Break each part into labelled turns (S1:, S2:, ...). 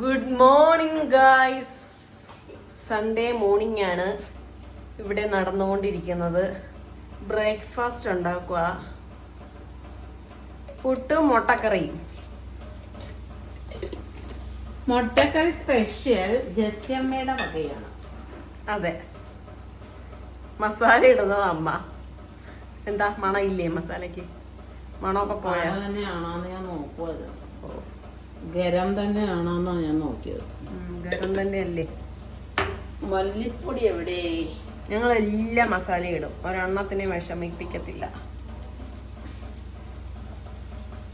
S1: Good morning guys Sunday morning ആണ് ഇവിടെ നടന്നുകൊണ്ടിരിക്കുന്നത്. ബ്രേക്ക്ഫാസ്റ്റ് ഉണ്ടാക്കുക. പുട്ടും മുട്ടക്കറിയും.
S2: മുട്ടക്കറി സ്പെഷ്യൽ ജസ്യമ്മയുടെ വകയാണ്.
S1: അതെ. മസാല ഇടുന്നത് അമ്മ. എന്താ? മണയില്ലേ മസാലയ്ക്ക്? മസാലക്ക് മണമൊക്കെ പോയാ?
S2: തന്നെയാണോ ഞാൻ നോക്കുവത് ഗരം തന്നെയാണോന്നാ ഞാൻ നോക്കിയത്.
S1: ഗരം ഗരം തന്നെയല്ലേ?
S2: മല്ലിപ്പൊടി എവിടെ?
S1: ഞങ്ങൾ എല്ലാ മസാലയും ഇടും. ഒരെണ്ണത്തിനെ വിഷമിപ്പിക്കത്തില്ല.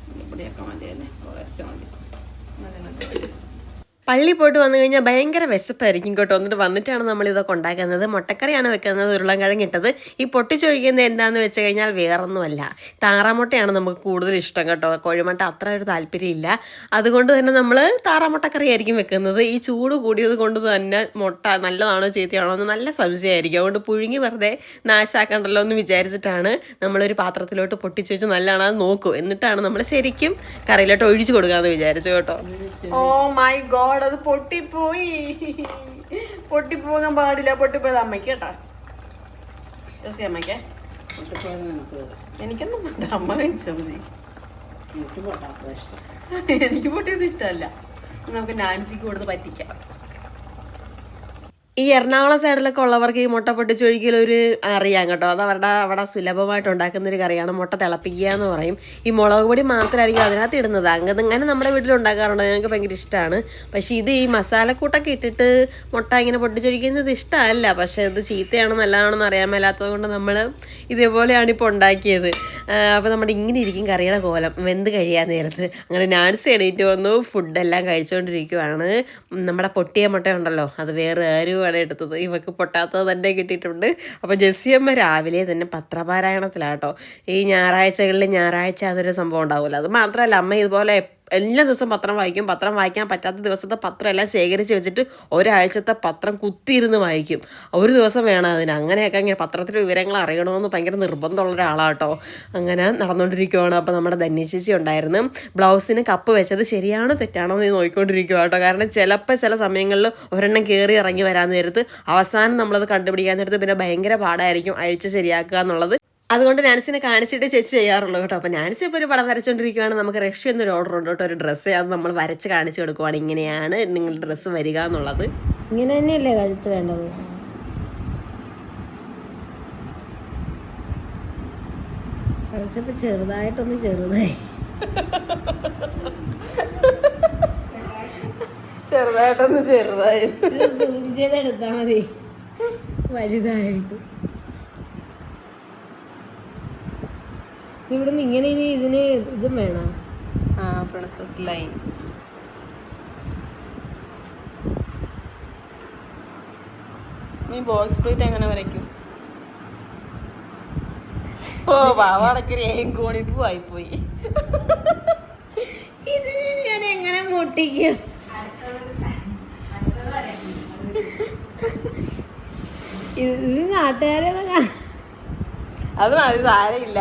S2: മല്ലിപ്പൊടിയൊക്കെ മതി. തന്നെ കുറേശ്ശെ മതി.
S1: പള്ളി പോയിട്ട് വന്നു കഴിഞ്ഞാൽ ഭയങ്കര വിശപ്പായിരിക്കും കേട്ടോ. എന്നിട്ട് വന്നിട്ടാണ് നമ്മൾ ഇതൊക്കെ ഉണ്ടാക്കുന്നത്. മുട്ടക്കറിയാണ് വെക്കുന്നത് ഉരുളൻകിഴങ്ങ് ഇട്ടത്. ഈ പൊട്ടിച്ചൊഴിക്കുന്നത് എന്താണെന്ന് വെച്ച് കഴിഞ്ഞാൽ വേറൊന്നുമല്ല. താറാമുട്ടയാണ് നമുക്ക് കൂടുതൽ ഇഷ്ടം കേട്ടോ. കോഴിമുട്ട അത്ര ഒരു താല്പര്യമില്ല. അതുകൊണ്ട് തന്നെ നമ്മൾ താറാമുട്ടക്കറി ആയിരിക്കും വെക്കുന്നത്. ഈ ചൂട് കൂടിയത് കൊണ്ട് തന്നെ മുട്ട നല്ലതാണോ ചീത്തയാണോ എന്ന് നല്ല സംശയമായിരിക്കും. അതുകൊണ്ട് പുഴുങ്ങി വെറുതെ നാശാക്കണ്ടല്ലോ എന്ന് വിചാരിച്ചിട്ടാണ് നമ്മളൊരു പാത്രത്തിലോട്ട് പൊട്ടിച്ചു വെച്ച് നല്ലതാണോ നോക്കൂ. എന്നിട്ടാണ് നമ്മൾ ശരിക്കും കറിയിലോട്ട് ഒഴിച്ചു കൊടുക്കാമെന്ന് വിചാരിച്ചു കേട്ടോ. ഓ മൈ ഗോഡ് അത് പൊട്ടിപ്പോയി. പൊട്ടിപ്പോകാൻ പാടില്ല പൊട്ടിപ്പോയത് അമ്മയ്ക്ക് കേട്ടാ. ജസി അമ്മയ്ക്ക്. എനിക്കൊന്നും വേണ്ട അമ്മ കഴിച്ചാൽ മതി.
S2: എനിക്ക് പൊട്ടാത്ത ഇഷ്ടം.
S1: എനിക്ക് പൊട്ടിയത് ഇഷ്ടമല്ല. നമുക്ക് നാൻസിക്ക് കൊടുത്ത് പറ്റിക്കാം. ഈ എറണാകുളം സൈഡിലൊക്കെ ഉള്ളവർക്ക് ഈ മുട്ട പൊട്ടിച്ചൊഴിക്കൽ ഒരു അറിയാം കേട്ടോ. അത് അവരുടെ അവിടെ സുലഭമായിട്ട് ഉണ്ടാക്കുന്ന ഒരു കറിയാണ് മുട്ട തിളപ്പിക്കുക എന്ന് പറയും. ഈ മുളക് പൊടി മാത്രമായിരിക്കും അതിനകത്ത് ഇടുന്നത്. അങ്ങനെ നമ്മുടെ വീട്ടിൽ ഉണ്ടാക്കാറുണ്ട്. ഞങ്ങൾക്ക് ഭയങ്കര ഇഷ്ടമാണ്. പക്ഷേ ഇത് ഈ മസാലക്കൂട്ടൊക്കെ ഇട്ടിട്ട് മുട്ട ഇങ്ങനെ പൊട്ടിച്ചൊഴിക്കുന്നത് ഇഷ്ടമല്ല. പക്ഷേ ഇത് ചീത്തയാണോ നല്ലതാണെന്ന് അറിയാൻ മേലാത്തത് കൊണ്ട് നമ്മൾ ഇതേപോലെയാണ് ഇപ്പോൾ ഉണ്ടാക്കിയത്. അപ്പോൾ നമ്മുടെ ഇങ്ങനെ ഇരിക്കും കറിയുടെ കോലം. വെന്ത് കഴിയാൻ നേരത്ത്. അങ്ങനെ നാൻസി എണീറ്റ് വന്നു. ഫുഡെല്ലാം കഴിച്ചുകൊണ്ടിരിക്കുവാണ്. നമ്മുടെ പൊട്ടിയ മുട്ട ഉണ്ടല്ലോ അത് വേറെ ആരുമാണ് എടുത്തത്. ഇവക്ക് പൊട്ടാത്തത് തന്നെ കിട്ടിയിട്ടുണ്ട്. അപ്പോൾ ജെസ്സിയമ്മ രാവിലെ തന്നെ പത്രപാരായണത്തിലാട്ടോ ഈ ഞായറാഴ്ചകളിൽ ഞായറാഴ്ച എന്നൊരു സംഭവം ഉണ്ടാവില്ല അത് മാത്രമല്ല അമ്മ ഇതുപോലെ എല്ലാ ദിവസവും പത്രം വായിക്കും. പത്രം വായിക്കാൻ പറ്റാത്ത ദിവസത്തെ പത്രം എല്ലാം ശേഖരിച്ച് വെച്ചിട്ട് ഒരാഴ്ചത്തെ പത്രം കുത്തിയിരുന്ന് വായിക്കും. ഒരു ദിവസം വേണം അതിന്. അങ്ങനെയൊക്കെ ഇങ്ങനെ പത്രത്തിലെ വിവരങ്ങൾ അറിയണമെന്ന് ഭയങ്കര നിർബന്ധമുള്ള ഒരാളാട്ടോ. അങ്ങനെ നടന്നുകൊണ്ടിരിക്കുവാണ്. അപ്പോൾ നമ്മുടെ ധന്യശേഷി ഉണ്ടായിരുന്നു. ബ്ലൗസിന് കപ്പ് വെച്ചത് ശരിയാണോ തെറ്റാണോ എന്ന് നോക്കിക്കൊണ്ടിരിക്കുക കേട്ടോ കാരണം ചിലപ്പോൾ ചില സമയങ്ങളിൽ ഒരെണ്ണം കയറി ഇറങ്ങി വരാൻ നേരത്ത് അവസാനം നമ്മളത് കണ്ടുപിടിക്കാൻ നേരത്ത് പിന്നെ ഭയങ്കര പാടായിരിക്കും അഴിച്ച് ശരിയാക്കുക എന്നുള്ളത്. അതുകൊണ്ട് നാൻസിനെ കാണിച്ചിട്ട് ചേച്ചി ചെയ്യാറുള്ളൂ കേട്ടോ. അപ്പോൾ നാൻസി ഇപ്പോൾ ഒരു പടം വരച്ചുകൊണ്ടിരിക്കുകയാണ് നമുക്ക് റഷ്യ എന്നൊരു ഓർഡർ ഉണ്ട് കേട്ടോ. ഒരു ഡ്രസ്സ് അത് നമ്മൾ വരച്ച് കാണിച്ചു കൊടുക്കുവാണ്. ഇങ്ങനെയാണ് നിങ്ങളുടെ ഡ്രസ്സ് വരിക എന്നുള്ളത്.
S3: ഇങ്ങനെ തന്നെയല്ലേ കഴുത്ത് വേണ്ടത്? കുറച്ചപ്പോ ചെറുതായിട്ടൊന്ന് ചെറുതായി.
S1: ചെറുതായിട്ടൊന്ന് ചെറുതായി.
S3: ചെയ്തെടുത്താ മതി. വലുതായിട്ട്. ഇവിടുന്ന് ഇങ്ങനെ ഇനി ഇതിന് ഇതും വേണം?
S1: ആ പ്രിൻസസ് ലൈൻ നീ ബോക്സ് പ്ലേറ്റ് എങ്ങനെ വരയ്ക്കും? ഓ പാവാടക്കൊരു ഏം കോണിപ്പൂവായി പോയി
S3: ഇതിന് ഞാൻ എങ്ങനെ മുട്ടിക്കും? ഇത് നാട്ടുകാരെ
S1: അത് മതി സാരമില്ല.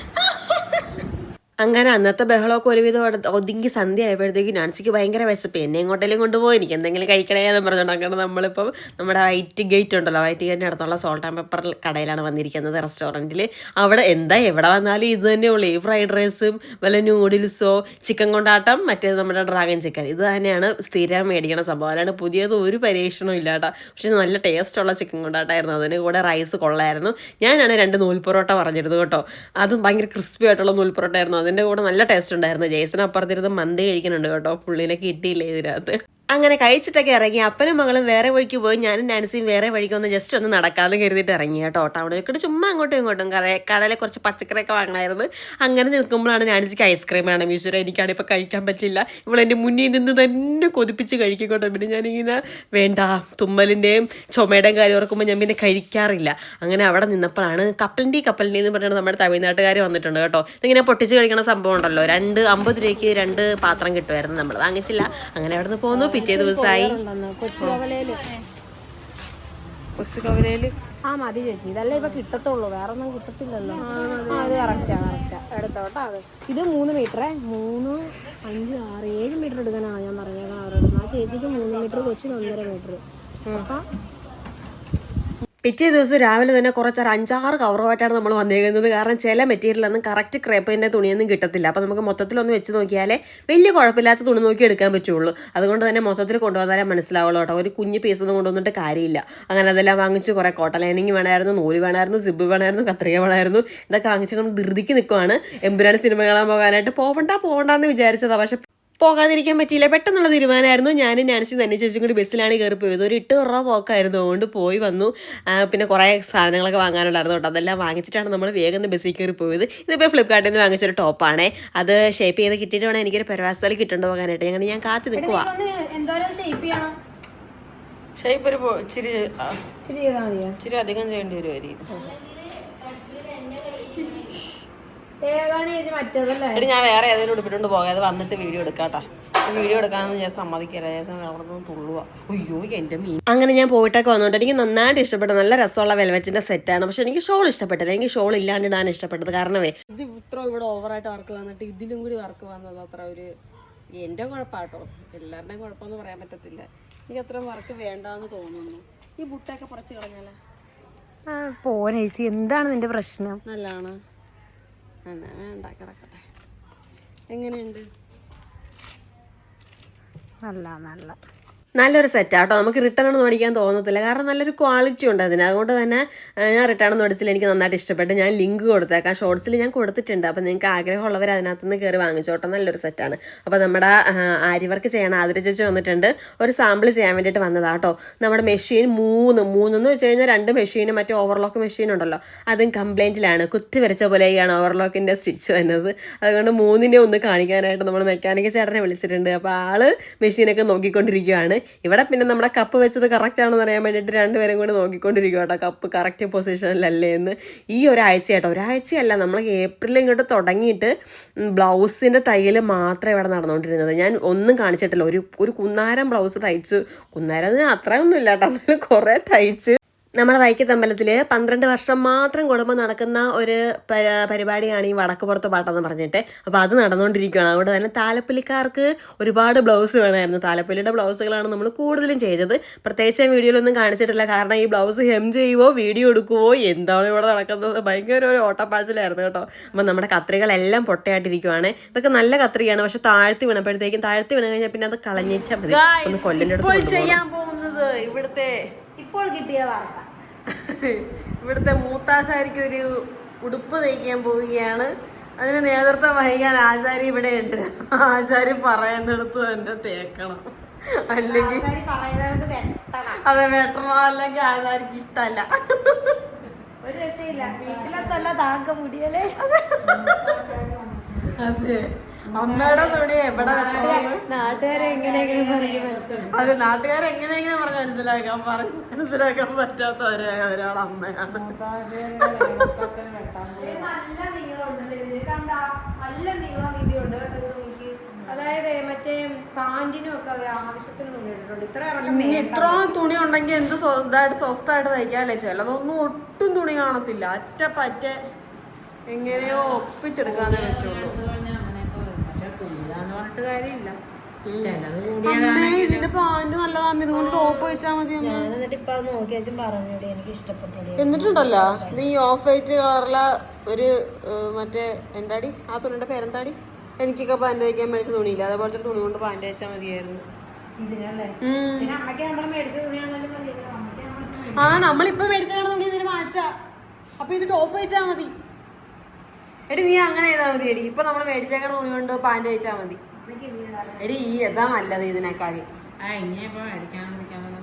S1: അങ്ങനെ അന്നത്തെ ബഹളമൊക്കെ ഒരുവിധം ഒതുങ്ങി സന്ധ്യ ആയപ്പോഴത്തേക്കും നാൻസിക്ക് ഭയങ്കര വിശപ്പ്. എന്നെ എങ്ങോട്ടെങ്കിലും കൊണ്ടുപോയി എനിക്ക് എന്തെങ്കിലും കഴിക്കണേ എന്ന് പറഞ്ഞുകൊണ്ട് അങ്ങനെ നമ്മളിപ്പം നമ്മുടെ വൈറ്റ് ഗേറ്റ് ഉണ്ടല്ലോ വൈറ്റ് ഗേറ്റിന്റെ അടുത്തുള്ള സോൾട്ട് ആൻഡ് പെപ്പർ കടയിലാണ് വന്നിരിക്കുന്നത് റെസ്റ്റോറന്റിൽ അവിടെ എന്താ എവിടെ വന്നാലും ഇത് തന്നെയുള്ളൂ. ഈ ഫ്രൈഡ് റൈസും വല്ല നൂഡിൽസോ ചിക്കൻ കൊണ്ടാട്ടം മറ്റേ നമ്മുടെ ഡ്രാഗൺ ചിക്കൻ. ഇത് തന്നെയാണ് സ്ഥിരം മേടിക്കണ സംഭവം. അല്ലാണ്ട് പുതിയത് ഒരു പരീക്ഷണവും ഇല്ലാട്ട പക്ഷേ നല്ല ടേസ്റ്റുള്ള ചിക്കൻ കൊണ്ടാട്ടായിരുന്നു. അതിന് കൂടെ റൈസ് കൊള്ളായിരുന്നു. ഞാനാണ് രണ്ട് നൂൽപൊറോട്ട പറഞ്ഞിരുന്നു കേട്ടോ. അതും ഭയങ്കര ക്രിസ്പി ആയിട്ടുള്ള നൂൽ പൊറോട്ട ആയിരുന്നു അതിന്റെ കൂടെ നല്ല ടേസ്റ്റ് ഉണ്ടായിരുന്നു. ജേസൺ അപ്പുറത്തിരുന്ന് മന്തി കഴിക്കുന്നുണ്ട് കേട്ടോ. പുള്ളിനെ കിട്ടിയില്ല ഇതിനകത്ത്? അങ്ങനെ കഴിച്ചിട്ടൊക്കെ ഇറങ്ങി. അപ്പനും മകളും വേറെ വഴിക്ക് പോയി. ഞാനും നാൻസിയും വേറെ വഴിക്ക് ഒന്ന് ജസ്റ്റ് ഒന്ന് നടക്കാമെന്ന് കരുതിയിട്ട് ഇറങ്ങി കേട്ടോ ടൗണിലേക്കിട്ട് ചുമ്മാ അങ്ങോട്ടും ഇങ്ങോട്ടും കട കടയിലെ കുറച്ച് പച്ചക്കറിയൊക്കെ വാങ്ങണമായിരുന്നു അങ്ങനെ നിൽക്കുമ്പോഴാണ് നാൻസിക്ക് ഐസ്ക്രീം വേണം. ഈശ്വര എനിക്കാണ് ഇപ്പോൾ കഴിക്കാൻ പറ്റില്ല. ഇവളെന്റെ മുന്നിൽ നിന്ന് തന്നെ കൊതിപ്പിച്ച് കഴിക്കും കേട്ടോ. പിന്നെ ഞാനിങ്ങനെ വേണ്ട തുമ്മലിന്റെയും ചുമയുടെയും കാര്യം ഓർക്കുമ്പോൾ ഞാൻ പിന്നെ കഴിക്കാറില്ല. അങ്ങനെ അവിടെ നിന്നപ്പോഴാണ് കപ്പലിന്റെ കപ്പലിന്റെ എന്ന് പറഞ്ഞിട്ട് നമ്മുടെ തമിഴ്നാട്ടുകാർ വന്നിട്ടുണ്ട് കേട്ടോ. ഇതിങ്ങനെ പൊട്ടിച്ച് കഴിക്കണ സംഭവം ഉണ്ടല്ലോ. രണ്ട് അമ്പത് രൂപയ്ക്ക് രണ്ട് പാത്രം കിട്ടുമായിരുന്നു നമ്മൾ വാങ്ങിച്ചില്ല. അങ്ങനെ അവിടെ നിന്ന് പോന്നു. പിറ്റേ ദിവസമായി
S3: കൊച്ചു
S1: കവലയിൽ?
S3: ആ മതി ചേച്ചി. ഇതല്ലേ ഇപ്പൊ കിട്ടത്തുള്ളൂ. വേറെ ഒന്നും കിട്ടത്തില്ലല്ലോ. ആ അത്. കറക്റ്റാ കറക്റ്റാ എടുത്തോട്ടോ അത്. ഇത് മൂന്ന് മീറ്ററേ മൂന്ന് അഞ്ച് ആറ് ഏഴ് മീറ്റർ എടുക്കാനാണ് ഞാൻ പറഞ്ഞത്. ചേച്ചിക്ക് മൂന്ന് മീറ്റർ കൊച്ചിന് ഒന്നര മീറ്റർ അപ്പൊ
S1: പിറ്റേ ദിവസം രാവിലെ തന്നെ കുറച്ചൊരു അഞ്ചാറ് കവറുമായിട്ടാണ് നമ്മൾ വന്നേക്കുന്നത്. കാരണം ചില മെറ്റീരിയലൊന്നും കറക്റ്റ് ക്രേപ്പിന്റെ തുണിയൊന്നും കിട്ടത്തില്ല. അപ്പോൾ നമുക്ക് മൊത്തത്തിലൊന്ന് വെച്ച് നോക്കിയാലേ വലിയ കുഴപ്പമില്ലാത്ത തുണി നോക്കി എടുക്കാൻ പറ്റുള്ളൂ. അതുകൊണ്ട് തന്നെ മൊത്തത്തിൽ കൊണ്ടുവന്നാലേ മനസ്സിലാവുള്ളൂ കേട്ടോ. ഒരു കുഞ്ഞ് പീസ് ഒന്നും കൊണ്ടുവന്നിട്ട് കാര്യമില്ല. അങ്ങനെ അതെല്ലാം വാങ്ങിച്ച് കുറേ കോട്ട ലൈനിങ് വേണമായിരുന്നു നൂൽ വേണമായിരുന്നു സിബ് വേണമായിരുന്നു കത്രിക വേണമായിരുന്നു. ഇതൊക്കെ വാങ്ങിച്ച് നമ്മൾ ധൃതിക്ക് നിൽക്കുവാണ് എമ്പുരാൻ സിനിമ കാണാൻ പോകാനായിട്ട് പോവണ്ട പോവണ്ടെന്ന് വിചാരിച്ചതാണ് പക്ഷെ പോകാതിരിക്കാൻ പറ്റിയില്ല. പെട്ടെന്നുള്ള തീരുമാനമായിരുന്നു. ഞാനും നാൻസി തന്നെ ചേച്ചിയും കൂടി ബസ്സിലാണ് കയറി പോയത് ഒരു എട്ട് കുറവ് പോക്കായിരുന്നു. അതുകൊണ്ട് പോയി വന്നു. പിന്നെ കുറേ സാധനങ്ങളൊക്കെ വാങ്ങാനുണ്ടായിരുന്നു കേട്ടോ അതെല്ലാം വാങ്ങിച്ചിട്ടാണ് നമ്മൾ വേഗം ബസ്സിൽ കയറി പോയത് ഇതിപ്പോൾ ഫ്ലിപ്കാർട്ടിൽ നിന്ന് വാങ്ങിച്ചൊരു ടോപ്പാണേ. അത് ഷേപ്പ് ചെയ്ത് കിട്ടിയിട്ട് വേണം എനിക്കൊരു പരവാസത്തിൽ കിട്ടുന്നുണ്ട് പോകാനായിട്ട്. അങ്ങനെ ഞാൻ കാത്തി നിൽക്കുക
S3: ഷേപ്പ്
S1: ഒരു ഇച്ചിരി അധികം ചെയ്യേണ്ടി വരുമായിരിക്കും എടി ഞാൻ വേറെ ഏതെങ്കിലും ഉടുപ്പിട്ടുണ്ട് പോകാതെ വന്നിട്ട് വീഡിയോ എടുക്കാട്ടാ. വീഡിയോ എടുക്കാമെന്ന് ഞാൻ സമ്മതിക്കില്ല. ഞാൻ അവിടെ നിന്ന് തുള്ളുക അയ്യോ എന്റെ മീൻ. അങ്ങനെ ഞാൻ പോയിട്ടൊക്കെ വന്നോണ്ട് എനിക്ക് നന്നായിട്ട് ഇഷ്ടപ്പെട്ട നല്ല രസമുള്ള വെൽവെറ്റിന്റെ സെറ്റാണ് പക്ഷെ എനിക്ക് ഷോൾ ഇഷ്ടപ്പെട്ടില്ല. എനിക്ക് ഷോൾ ഇല്ലാണ്ട് ഇടാൻ ഇഷ്ടപ്പെട്ടത് കാരണമേ. ഇത് ഇത്ര ഇവിടെ ഓവറായിട്ട് വർക്ക് വന്നിട്ട് ഇതിലും കൂടി വർക്ക് വന്നത് അത്ര ഒരു എന്റെ കുഴപ്പമാട്ടോ എല്ലാവരുടെയും കുഴപ്പമൊന്നും പറയാൻ പറ്റത്തില്ല. എനിക്ക് അത്ര വർക്ക് വേണ്ടാന്ന് തോന്നുന്നു. ഈ ബുട്ടൊക്കെ കുറച്ച് കളഞ്ഞാലേ?
S3: ആ എന്താണ് നിന്റെ പ്രശ്നം?
S1: നല്ലതാണ്. എങ്ങനെയുണ്ട്?
S3: നല്ല നല്ല.
S1: നല്ലൊരു സെറ്റാട്ടോ നമുക്ക് റിട്ടേൺ ഒന്നും അടിക്കാൻ തോന്നത്തില്ല. കാരണം നല്ലൊരു ക്വാളിറ്റി ഉണ്ട് അതിന്. അതുകൊണ്ട് തന്നെ ഞാൻ റിട്ടേൺ ഒന്നും അടിച്ചില്ല എനിക്ക് നന്നായിട്ട് ഇഷ്ടപ്പെട്ട്. ഞാൻ ലിങ്ക് കൊടുത്തേക്കാം. ഷോർട്സിൽ ഞാൻ കൊടുത്തിട്ടുണ്ട്. അപ്പോൾ നിങ്ങൾക്ക് ആഗ്രഹമുള്ളവർ അതിനകത്ത് നിന്ന് കയറി വാങ്ങിച്ചോട്ടെ നല്ലൊരു സെറ്റാണ് അപ്പോൾ നമ്മുടെ ആര്യവർക്ക് ചെയ്യണം ആതിര ചേച്ചി വന്നിട്ടുണ്ട്. ഒരു സാമ്പിൾ ചെയ്യാൻ വേണ്ടിയിട്ട് വന്നതാട്ടോ നമ്മുടെ മെഷീൻ മൂന്ന് മൂന്നെന്ന് വെച്ച് കഴിഞ്ഞാൽ രണ്ട് മെഷീനും മറ്റേ ഓവർലോക്ക് മെഷീൻ ഉണ്ടല്ലോ. അതും കംപ്ലൈന്റിലാണ് കുത്തി വരച്ച പോലെയാണ് ഓവർലോക്കിന്റെ സ്റ്റിച്ച് വരുന്നത്. അതുകൊണ്ട് മൂന്നിനെ ഒന്ന് കാണിക്കാനായിട്ട് നമ്മൾ മെക്കാനിക് ചേട്ടനെ വിളിച്ചിട്ടുണ്ട്. അപ്പോൾ ആൾ മെഷീനൊക്കെ നോക്കിക്കൊണ്ടിരിക്കുകയാണ് ഇവിടെ പിന്നെ നമ്മുടെ കപ്പ് വെച്ചത് കറക്റ്റ് ആണെന്ന് അറിയാൻ വേണ്ടിയിട്ട് രണ്ടുപേരും കൂടി നോക്കിക്കൊണ്ടിരിക്കുക കേട്ടോ കപ്പ് കറക്റ്റ് പൊസിഷനിലല്ലേ എന്ന്. ഈ ഒരാഴ്ച കേട്ടോ ഒരാഴ്ചയല്ല നമ്മൾ ഏപ്രിൽ ഇങ്ങോട്ട് തുടങ്ങിയിട്ട് ബ്ലൗസിന്റെ തയ്യൽ മാത്രമേ ഇവിടെ നടന്നുകൊണ്ടിരുന്നത്. ഞാൻ ഒന്നും കാണിച്ചിട്ടില്ല. ഒരു ഒരു കുന്നാരം ബ്ലൗസ് തയ്ച്ചു. കുന്നാരം എന്ന് അത്രയൊന്നും ഇല്ല കേട്ടോ അതിൽ കുറേ തയ്ച്ച്. നമ്മുടെ വൈക്കത്തമ്പലത്തിൽ പന്ത്രണ്ട് വർഷം മാത്രം കുടുംബം നടക്കുന്ന ഒരു പരിപാടിയാണ് ഈ വടക്കുപുറത്ത് പാട്ടെന്ന് പറഞ്ഞിട്ട്. അപ്പോൾ അത് നടന്നുകൊണ്ടിരിക്കുകയാണ് അതുകൊണ്ട് തന്നെ താലപ്പൊലിക്കാർക്ക് ഒരുപാട് ബ്ലൗസ് വേണമായിരുന്നു. താലപ്പൊലിയുടെ ബ്ലൗസുകളാണ് നമ്മൾ കൂടുതലും ചെയ്തത്. പ്രത്യേകിച്ച് ഞാൻ വീഡിയോയിലൊന്നും കാണിച്ചിട്ടില്ല. കാരണം ഈ ബ്ലൗസ് ഹെം ചെയ്യുവോ വീഡിയോ എടുക്കുവോ എന്താണ് ഇവിടെ നടക്കുന്നത്? ഭയങ്കര ഒരു ഓട്ടപ്പാച്ചിലായിരുന്നു കേട്ടോ. അപ്പം നമ്മുടെ കത്രികളെല്ലാം പൊട്ടയായിട്ടിരിക്കുവാണ്. ഇതൊക്കെ നല്ല കത്രികയാണ് പക്ഷെ താഴ്ത്തി വീണപ്പോഴത്തേക്കും താഴ്ത്തി വീണ് കഴിഞ്ഞാൽ പിന്നെ അത് കളഞ്ഞേച്ചാൽ മതി. ഒന്ന് കൊല്ലിന്റെ അടുത്ത് ചെയ്യാൻ പോകുന്നത് ഇവിടുത്തെ
S3: ഇപ്പോൾ കിട്ടിയ വാർത്ത.
S1: ഇവിടുത്തെ മൂത്താശാരിക്ക് ഒരു ഉടുപ്പ് തയ്ക്കാൻ പോവുകയാണ്. അതിന് നേതൃത്വം വഹിക്കാൻ ആചാരി ഇവിടെ ഉണ്ട് ആചാരി പറയുന്നിടത്ത് തന്നെ തേക്കണം. അല്ലെങ്കിൽ അതെ വെട്ടണം? അല്ലെങ്കിൽ ആചാരിക്ക് ഇഷ്ടമല്ല.
S3: ഒരു രക്ഷയില്ല. വീട്ടിലത്തല്ല താങ്ക മുടിയല്ലേ?
S1: അതെ. അമ്മയുടെ തുണി എവിടെ വെട്ടണം
S3: നാട്ടുകാരെ എങ്ങനെയെങ്കിലും പറഞ്ഞ് മനസ്സിലാവും
S1: അത് നാട്ടുകാരെ എങ്ങനെയെങ്കിലും പറഞ്ഞ് മനസ്സിലാക്കാൻ പറഞ്ഞ്. മനസ്സിലാക്കാൻ പറ്റാത്ത ഒരേ ഒരാൾ അമ്മയാണ്.
S3: അതായത് മറ്റേ പാന്റിനും ഒക്കെ ഒരു ആവശ്യത്തിന് തുണി ഇട്ടിട്ടുണ്ട്. ഇത്ര
S1: ഇത്രയും തുണി ഉണ്ടെങ്കിൽ എന്ത് സ്വന്തമായിട്ട് സ്വസ്ഥമായിട്ട് തയ്ക്കാല്ലേ? ചിലതൊന്നും ഒട്ടും തുണി കാണത്തില്ല. അറ്റ പറ്റ എങ്ങനെയോ ഒപ്പിച്ചെടുക്കാനേ പറ്റുള്ളൂ. ഇതിന്റെ പാന്റ് ഇതുകൊണ്ട് ടോപ്പ് വെച്ചാ മതി
S3: ഇഷ്ടപ്പെട്ടോടി.
S1: എന്നിട്ടുണ്ടല്ലോ? നീ ഓഫ് വൈറ്റ് കളറിലെ ഒരു മറ്റേ എന്താടി? ആ തുണിയുടെ പേരെന്താടി? എനിക്കൊക്കെ പാന്റ് തയ്ക്കാൻ മേടിച്ച തുണിയില്ല? അതേപോലത്തെ തുണി കൊണ്ട് പാന്റ് വെച്ചാൽ മതിയായിരുന്നു.
S3: മേടിച്ച നമ്മൾ
S1: ആ നമ്മളിപ്പോ മേടിച്ചാണ് തുണി ഇതിന് മാച്ചാ. അപ്പൊ ഇത് ടോപ്പ് വെച്ചാ മതി. എടി നീ അങ്ങനെ ചെയ്താൽ മതി എടി ഇപ്പൊ നമ്മൾ മേടിച്ചേക്കണ തുണി കൊണ്ട് പാന്റ് വെച്ചാൽ മതി. എടി ഈ യഥാ നല്ലത്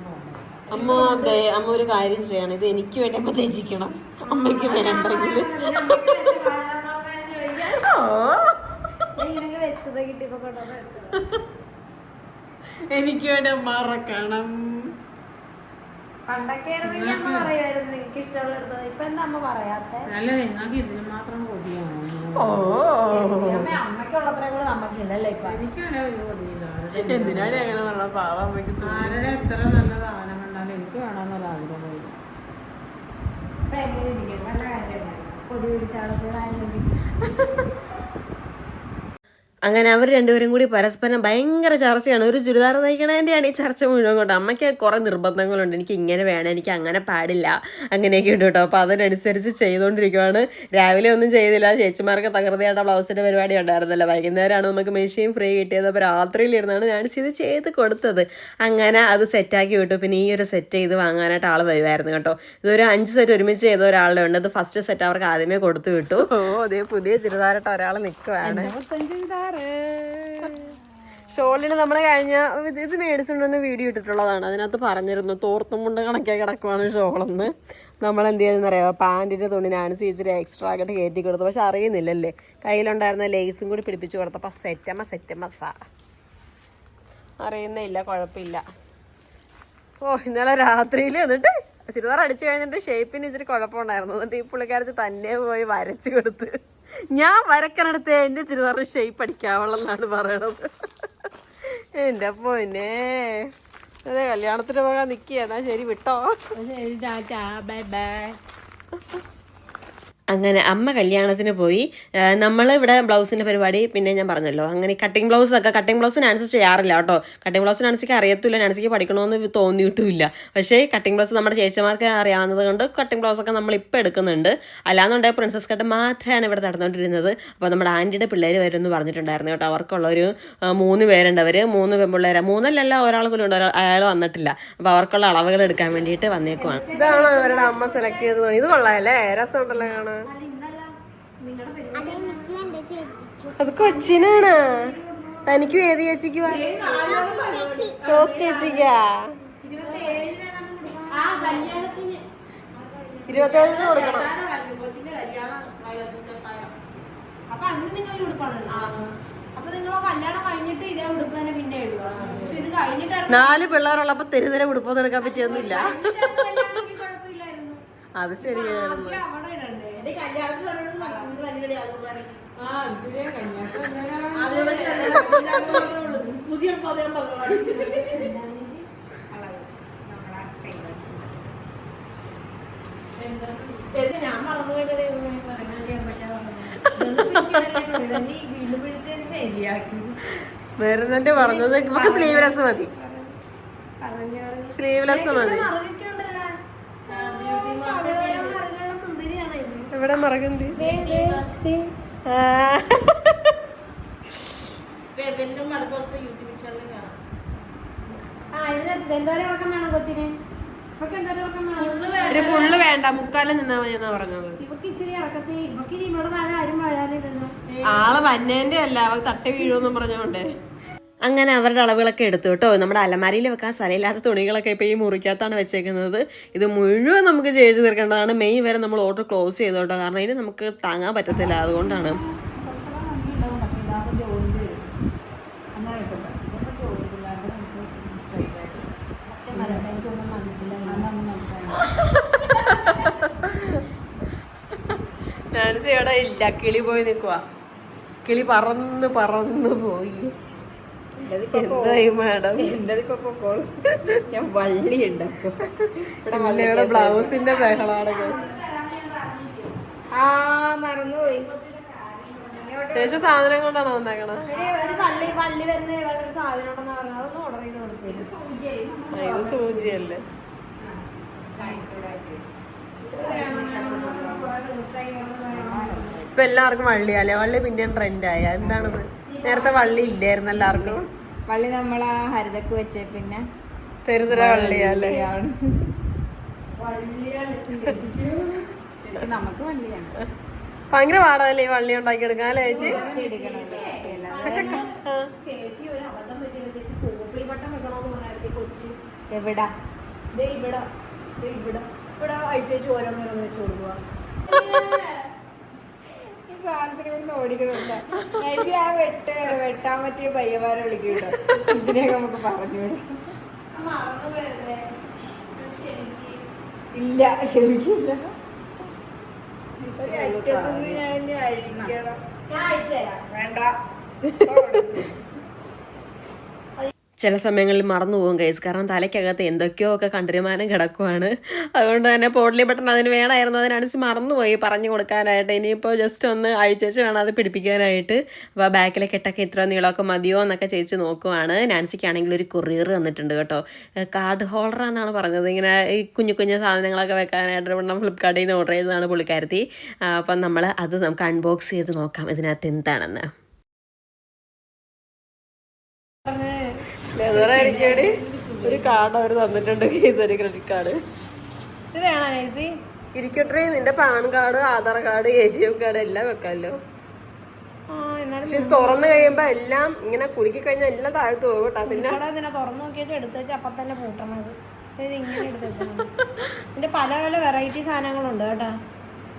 S2: പോകുന്നു
S1: അമ്മ ദേ അമ്മ ഒരു കാര്യം ചെയ്യണം. ഇത് എനിക്ക് വേണ്ടി അമ്മ തേച്ചിക്കണം അമ്മയ്ക്ക് വേണ്ടെങ്കിൽ. എനിക്ക് വേണ്ടി അമ്മ ഇറക്കണം
S3: പണ്ടൊക്കെ ആയിരുന്നെങ്കിൽ അമ്മ പറയുമായിരുന്നു എനിക്ക് ഇഷ്ടമുള്ള ഇപ്പൊ എന്താ അമ്മ പറയാത്തെ?
S2: അല്ല നിങ്ങൾക്ക് ഇതിന് മാത്രം കൊതിയാണോ?
S1: ഓ.
S3: അമ്മ അമ്മയ്ക്കുള്ളത്രയും കൂടെ നമുക്കില്ലല്ലോ ഇപ്പൊ?
S2: എനിക്കാണെ ഒരു കൊതിയില്ല.
S1: എന്തിനാണ് അങ്ങനെ നല്ല പാവ അമ്മയ്ക്ക് തോന്നി?
S2: ആരുടെ എത്ര നല്ല സാധനം കണ്ടാലും എനിക്ക് വേണമെന്നൊരു ആഗ്രഹം
S3: ഇപ്പൊ എങ്ങനെ ഇരിക്കും നല്ല കാര്യമാണ് പിടിച്ചാളത്തോടെ ആയിരുന്നു
S1: അങ്ങനെ അവർ രണ്ടുപേരും കൂടി പരസ്പരം ഭയങ്കര ചർച്ചയാണ്. ഒരു ചുരിദാർ തയ്ക്കണതിന്റെയാണ് ഈ ചർച്ച മുഴുവൻ കൊണ്ട്. അമ്മയ്ക്ക് കുറേ നിർബന്ധങ്ങളുണ്ട്. എനിക്ക് ഇങ്ങനെ വേണം എനിക്ക് അങ്ങനെ പാടില്ല അങ്ങനെയൊക്കെ ഉണ്ട് കേട്ടോ. അപ്പോൾ അതിനനുസരിച്ച് ചെയ്തുകൊണ്ടിരിക്കുവാണ് രാവിലെ ഒന്നും ചെയ്തില്ല. ചേച്ചിമാർക്ക് തകൃതിയായിട്ട് ബ്ലൗസിന്റെ പരിപാടി ഉണ്ടായിരുന്നല്ലോ. വൈകുന്നേരമാണ് നമുക്ക് മെഷീൻ ഫ്രീ കിട്ടിയത്. അപ്പോൾ രാത്രിയിലിരുന്നാണ് ഞാൻ ഇത് ചെയ്ത് കൊടുത്തത്. അങ്ങനെ അത് സെറ്റാക്കി വിട്ടു. പിന്നെ ഈ ഒരു സെറ്റ് ചെയ്ത് വാങ്ങാനായിട്ട് ആൾ വരുമായിരുന്നു കേട്ടോ. ഇതൊരു അഞ്ച് സെറ്റ് ഒരുമിച്ച് ചെയ്ത ഒരാളുടെ ഉണ്ട്. അത് ഫസ്റ്റ് സെറ്റ് അവർക്ക് ആദ്യമേ കൊടുത്തു വിട്ടു. ഓ അതേ പുതിയ ചുരിദാറായിട്ട് ഒരാൾ നിൽക്കുവാണ് ഷോളിന് നമ്മൾ കഴിഞ്ഞ ഇത് മേടിച്ചുകൊണ്ട് തന്നെ വീഡിയോ ഇട്ടിട്ടുള്ളതാണ്. അതിനകത്ത് പറഞ്ഞിരുന്നു തോർത്തും മുണ്ട കണക്കെ കിടക്കുവാണ് ഷോളെന്ന്. നമ്മൾ എന്ത് അറിയാമോ പാന്റിന്റെ തുണി നാൻസി ഇച്ചിരി എക്സ്ട്രാ ആയിട്ട് കയറ്റി കൊടുത്തു. പക്ഷെ അറിയുന്നില്ലല്ലേ? കയ്യിലുണ്ടായിരുന്ന ലേസും കൂടി പിടിപ്പിച്ച് കൊടുത്തപ്പോൾ സെറ്റമ്മ സെറ്റമ്മ ഫ അറിയുന്നില്ല കുഴപ്പമില്ല. ഓ ഇന്നലെ രാത്രിയിൽ എന്നിട്ട് ചുരിദാർ അടിച്ചു കഴിഞ്ഞിട്ട് ഷേപ്പിന് ഇച്ചിരി കുഴപ്പമുണ്ടായിരുന്നു. എന്നിട്ട് ഈ പുള്ളിക്കാരത്ത് തന്നെ പോയി വരച്ചു കൊടുത്ത്. ഞാൻ വരക്കണടുത്ത് എന്റെ ചുരിദാറിന് ഷേപ്പ് അടിക്കാവുള്ളെന്നാണ് പറയണത്. എന്റെ പൊന്നെ. അതെ കല്യാണത്തിന് പോകാൻ നിൽക്കിയെന്നാ ശരി വിട്ടോ.
S2: Bye bye.
S1: അങ്ങനെ അമ്മ കല്യാണത്തിന് പോയി. നമ്മൾ ഇവിടെ ബ്ലൗസിന്റെ പരിപാടി പിന്നെ ഞാൻ പറഞ്ഞല്ലോ അങ്ങനെ കട്ടിങ് ബ്ലൗസ് ഒക്കെ കട്ടിങ് ബ്ലൗസ് നാൻസി ചെയ്യാറില്ല കേട്ടോ. കട്ടിങ് ബ്ലൗസ് നാൻസിക്ക് അറിയത്തില്ല നാൻസിക്ക് പഠിക്കണമെന്ന് തോന്നിയിട്ടുമില്ല. പക്ഷേ കട്ടിങ് ബ്ലൗസ് നമ്മുടെ ചേച്ചിമാർക്ക് അറിയാവുന്നത് കൊണ്ട് കട്ടിങ് ബ്ലൗസ് ഒക്കെ നമ്മൾ ഇപ്പോൾ എടുക്കുന്നുണ്ട്. അല്ലാന്നുണ്ടെങ്കിൽ പ്രിൻസസ് കട്ട് മാത്രമാണ് ഇവിടെ നടന്നുകൊണ്ടിരുന്നത്. അപ്പോൾ നമ്മുടെ ആന്റിയുടെ പിള്ളേർ വരുമെന്ന് പറഞ്ഞിട്ടുണ്ടായിരുന്നു കേട്ടോ. അവർക്കുള്ളൊരു മൂന്ന് പേരുണ്ട് അവർ മൂന്ന് പെൺപിള്ളേരാ. മൂന്നല്ലല്ല ഒരാൾ പോലും ഉണ്ട്. അയാൾ വന്നിട്ടില്ല. അപ്പോൾ അവർക്കുള്ള അളവുകൾ എടുക്കാൻ വേണ്ടിയിട്ട് വന്നേക്കുവാണ്. ഇതാണ് അവരുടെ അമ്മ സെലക്ട് ചെയ്ത് ഇത് കൊള്ളാമല്ലേ രസമുണ്ടല്ലോ കാണാൻ. അത് കൊച്ചിനാണ്. തനിക്കും ഏത് ചേച്ചിക്ക്? റോസ് ഇരുപത്തേഴിന് കൊടുക്കണം.
S3: അപ്പൊ അന്ന് നിങ്ങൾ ഈ ഉടുപ്പാണല്ലോ? അപ്പൊ നിങ്ങൾ കല്യാണം കഴിഞ്ഞിട്ട് ഇതേ ഉടുപ്പ് തന്നെ പിന്നെ ഇടുക പക്ഷെ ഇത്
S1: നാല് പിള്ളേരുള്ളപ്പോ തെരുതര ഉടുപ്പൊന്നും എടുക്കാൻ പറ്റിയൊന്നുമില്ല. അത് ശരിയായിരുന്നു.
S2: പുതിയ പറഞ്ഞു
S3: ഞാൻ മറന്നുപോയിട്ട് ദൈവമേ പറയാൻ ചെയ്യാൻ പറ്റാ നീ വീണ്ടും വിളിച്ചതിന് ശരിയാക്കി.
S1: വരുന്നുണ്ട് പറഞ്ഞത് നമുക്ക് സ്ലീവ്ലെസ് മതി. സ്ലീവ്ലെസ് മതി.
S3: വേണം
S1: ഒരു ഫുള്ള് വേണ്ട. മുക്കാലം നിന്നാ മതി എന്നാ പറഞ്ഞത്
S3: ഇവിടെ
S1: ആളെ വന്നേന്റെ അല്ല. അവ തട്ടി വീഴുമെന്നും പറഞ്ഞോണ്ടേ. അങ്ങനെ അവരുടെ അളവുകളൊക്കെ എടുത്തു കേട്ടോ. നമ്മുടെ അലമാരിയിൽ വെക്കാൻ സ്ഥലമില്ലാത്ത തുണികളൊക്കെ ഇപ്പോൾ ഈ മുറിക്കകത്താണ് വെച്ചേക്കുന്നത്. ഇത് മുഴുവൻ നമുക്ക് ചെയ്ത് തീർക്കേണ്ടതാണ്. മെയ് വരെ നമ്മൾ ഓർഡർ ക്ലോസ് ചെയ്തു കേട്ടോ. കാരണം ഇതിന് നമുക്ക് താങ്ങാൻ പറ്റത്തില്ല. അതുകൊണ്ടാണ്. ഞാൻ ഇവിടെ ഇല്ല. കിളി പോയി നിൽക്കുക കിളി പറന്ന് പറന്ന് പോയി. എന്തായി മാഡം?
S4: ഞാൻ
S1: ഇവിടെ ബ്ലൗസിന്റെ ബഹളാണ്
S4: ആ മറന്നുപോയി.
S1: ചേച്ചി സാധനം കൊണ്ടാണോ വന്നേക്കണ? ഇത് സൂചിയല്ലേ? ഇപ്പൊ എല്ലാവർക്കും വള്ളിയാലേ? വള്ളി പിന്നെയും ട്രെൻഡായ എന്താണത് നേരത്തെ വള്ളി ഇല്ലായിരുന്നു എല്ലാവർക്കും.
S4: വള്ളി നമ്മൾ ആ ഹരിതക്ക് വെച്ചേ പിന്നെ
S1: തെരുതര വള്ളിയല്ലേ?
S4: നമുക്ക് വള്ളിയാണ്.
S1: ഭയങ്കര പാടല്ലേ ഈ വള്ളി ഉണ്ടാക്കിയെടുക്കാൻ അല്ലേ ചേച്ചി? പക്ഷെ
S3: ചേച്ചി ഒരു അബദ്ധം പറ്റിയില്ല ചേച്ചി കോപ്പിളി പട്ടം വെക്കണോന്ന് പറഞ്ഞായിരുന്നു കൊച്ചി.
S4: എവിടാ?
S3: ദേ ഇവിടെ ദേ ഇവിടെ. ഇവിടെ അഴിച്ചേച്ച് ഓരോന്നോരോന്ന് വെച്ച് കൊടുക്കുക
S4: ഓടിക്കണുണ്ട് നൈസി ആ വെട്ട് വെട്ടാൻ പറ്റിയ പയ്യന്മാരെ വിളിക്കൂട്ടോ ഇതിനെയൊക്കെ നമുക്ക്
S3: പോയതേ ശരിക്ക്
S4: ഇല്ല ക്ഷമിക്കില്ല ഞാൻ അഴിക്കണം. വേണ്ട.
S1: ചില സമയങ്ങളിൽ മറന്നു പോകും കേസ് കാരണം തലയ്ക്കകത്ത് എന്തൊക്കെയോ ഒക്കെ കണ്ടരുമാനം കിടക്കുവാണ്. അതുകൊണ്ട് തന്നെ പോട്ട്ലി ബട്ടൺ അതിന് വേണമായിരുന്നു. അതിനനുസരിച്ച് മറന്നുപോയി പറഞ്ഞു കൊടുക്കാനായിട്ട്. ഇനിയിപ്പോൾ ജസ്റ്റ് ഒന്ന് അഴിച്ചേച്ച് വേണം അത് പിടിപ്പിക്കാനായിട്ട്. അപ്പോൾ ബാക്കിലെ കെട്ടൊക്കെ ഇത്ര നീളമൊക്കെ മതിയോ എന്നൊക്കെ ചേച്ചി നോക്കുവാണ്. നാൻസിക്കാണെങ്കിൽ ഒരു കൊറിയർ വന്നിട്ടുണ്ട് കേട്ടോ. കാർഡ് ഹോൾഡർ എന്നാണ് പറഞ്ഞത്. ഇങ്ങനെ ഈ കുഞ്ഞു കുഞ്ഞു സാധനങ്ങളൊക്കെ വെക്കാനായിട്ട് നമ്മൾ ഫ്ലിപ്കാർട്ടിൽ നിന്ന് ഓർഡർ ചെയ്തതാണ് പുള്ളിക്കാരത്തി. അപ്പം നമ്മൾ അത് നമുക്ക് അൺബോക്സ് ചെയ്ത് നോക്കാം. ഇതിനകത്ത് എന്താണെന്ന്. ഒരു കാർഡ് അവർ തന്നിട്ടുണ്ട് കേസ് ഒരു ക്രെഡിറ്റ് കാർഡ്
S3: ഇത് വേണോ നൈസി?
S1: ഇരിക്കട്ടെ നിന്റെ pan card Aadhaar card A T M card എല്ലാം വെക്കാമല്ലോ പക്ഷെ തുറന്നു കഴിയുമ്പോ എല്ലാം ഇങ്ങനെ കുലുക്കി കഴിഞ്ഞാൽ എല്ലാം താഴ്ത്തു പോകും പിന്നെ
S3: തുറന്നു നോക്കിയാൽ എടുത്ത് വെച്ച് അപ്പം തന്നെ പൂട്ടണത് ഇത് ഇങ്ങനെ എടുത്ത് വെച്ചാൽ ഇതിന്റെ പല പല വെറൈറ്റി സാധനങ്ങളുണ്ട് കേട്ടോ.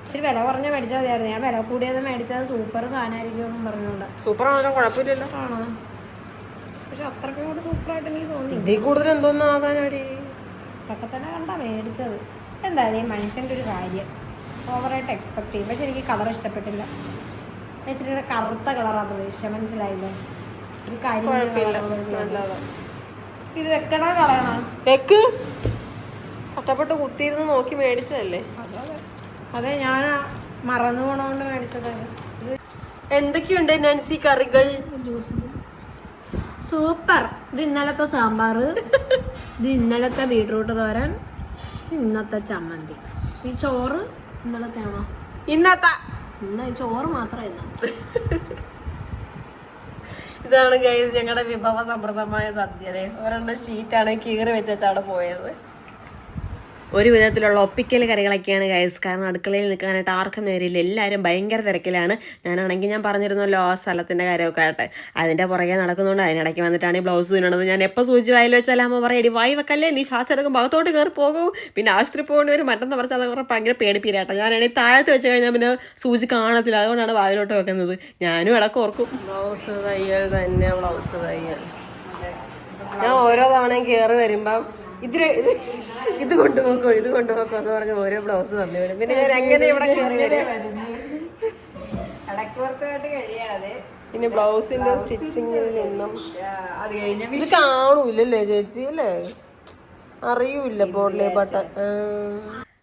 S3: ഇച്ചിരി വില കുറഞ്ഞ മേടിച്ചാൽ മതിയായിരുന്നു. ഞാൻ വില കൂടിയത് മേടിച്ചത് സൂപ്പർ സാധനമായിരിക്കും എന്നും പറഞ്ഞുകൊണ്ട്.
S1: സൂപ്പർ ആണോ കുഴപ്പമില്ലല്ലോ.
S3: ആണോ? പക്ഷെ അത്രയ്ക്കും കൂടെ സൂപ്പറായിട്ട് എനിക്ക് തോന്നി.
S1: ഇതിൽ കൂടുതൽ എന്തോന്നും ആവാനാടി?
S3: ഇതൊക്കെ തന്നെ കണ്ടാ മേടിച്ചത്. എന്തായാലും ഈ മനുഷ്യന്റെ ഒരു കാര്യം. ഓവറായിട്ട് എക്സ്പെക്ട് ചെയ്യും. പക്ഷെ എനിക്ക് കളർ ഇഷ്ടപ്പെട്ടില്ല. ഇച്ചിരി കറുത്ത കളറാണ് പ്രതീക്ഷ മനസ്സിലായില്ലേ? ഒരു കാര്യം ഇത് വെക്കണോ കളയണോ
S1: വെക്ക്. കഷ്ടപ്പെട്ട് കുത്തിയിരുന്ന് നോക്കി മേടിച്ചതല്ലേ?
S3: അതെ. ഞാൻ മറന്നു പോണോണ്ട് മേടിച്ചതാണ്
S1: എന്തൊക്കെയുണ്ട് നാൻസി കറികൾ?
S3: സൂപ്പർ. ഇത് ഇന്നലത്തെ സാമ്പാർ ഇത് ഇന്നലത്തെ ബീട്രൂട്ട് തോരൻ. ഇന്നത്തെ ചമ്മന്തി. ഈ ചോറ് ഇന്നലത്തെ ആണോ?
S1: ഇന്നത്തെ.
S3: ഇന്ന ഈ ചോറ് മാത്രമേ ഇന്നത്തെ.
S1: ഇതാണ് ഗൈസ് ഞങ്ങളുടെ വിഭവ സമൃദ്ധമായ സദ്യതേ ഒരെണ്ണം ഷീറ്റാണ് കീറി വെച്ചാണ് പോയത്. ഒരു വിധത്തിലുള്ള ഒപ്പിക്കൽ കറികളൊക്കെയാണ് ഗൈസ് കാരണം അടുക്കളയിൽ നിൽക്കാനായിട്ട് ആർക്കും നേരില്ല. എല്ലാവരും ഭയങ്കര തിരക്കിലാണ്. ഞാനാണെങ്കിൽ ഞാൻ പറഞ്ഞിരുന്നല്ലോ ആ സ്ഥലത്തിന്റെ കാര്യമൊക്കെ ആയിട്ട്. അതിന്റെ പുറകെ നടക്കുന്നുണ്ട് അതിനിടയ്ക്ക് വന്നിട്ടാണ് ഈ ബ്ലൗസ് തിന്നണത് ഞാൻ എപ്പോൾ സൂചി വായിൽ വെച്ചാൽ അമ്മ പറയും എടി വായി വെക്കല്ലേ? നീ ശ്വാസം എടുക്കും ഭാഗത്തോട്ട് കയറി പോകും. പിന്നെ ആശുപത്രി പോകേണ്ടി വരും. മറ്റൊന്ന് പറഞ്ഞാൽ അതൊക്കെ ഭയങ്കര പേടിപ്പീരാട്ടോ ഞാനാണെങ്കിൽ താഴത്ത് വെച്ച് കഴിഞ്ഞാൽ പിന്നെ സൂചി കാണത്തില്ല. അതുകൊണ്ടാണ് വായിലോട്ട് വെക്കുന്നത്. ഞാനും ഇടയ്ക്ക് ഓർക്കും. ബ്ലൗസ് തയ്യൽ തന്നെ ബ്ലൗസ് തയ്യൽ. ഞാൻ ഓരോ തവണയും കയറി വരുമ്പം ഇതിന് ഇത് കൊണ്ടുപോക്കോ ഇത് കൊണ്ടുപോക്കോ എന്ന് പറഞ്ഞ ഓരോ ബ്ലൗസ് തന്നെ വരും. പിന്നെ ഞാൻ എങ്ങനെ ഇവിടെ കയറി വരും?
S4: ഇടക്കുപുറത്തായിട്ട് കഴിയാതെ.
S1: ഇനി ബ്ലൗസിന്റെ സ്റ്റിച്ചിങ്ങിൽ നിന്നും ഇത് കാണൂലല്ലേ ചേച്ചി അല്ലേ? അറിയൂല ബോർഡിലെ ബട്ടൺ